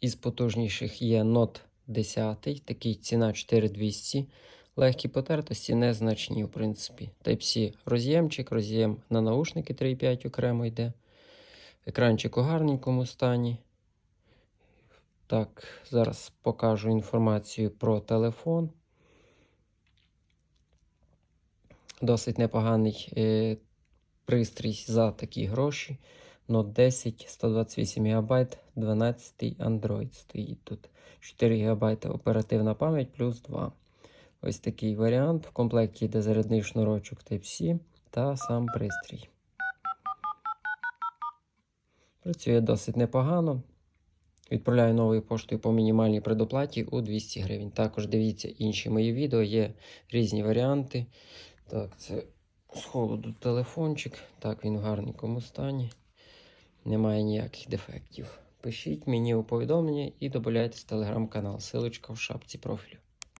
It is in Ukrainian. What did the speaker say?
із потужніших є Note 10, такий ціна 4200. Легкі потертості, незначні, в принципі. Type-C роз'ємчик, роз'єм на наушники 3.5 окремо йде. Екранчик у гарненькому стані. Так, зараз покажу інформацію про телефон. Досить непоганий е, пристрій за такі гроші. Note 10, 128 ГБ, 12 Android стоїть тут. 4 ГБ оперативна пам'ять плюс 2. Ось такий варіант. В комплекті йде зарядний шнурочок Type-C та сам пристрій. Працює досить непогано. Відправляю новою поштою по мінімальній предоплаті у 200 гривень. Також дивіться інші мої відео, є різні варіанти. Так, це з холоду телефончик. Так, він в гарненькому стані. Немає ніяких дефектів. Пишіть мені у повідомлення і додавайтесь в телеграм-канал. Силочка в шапці профілю.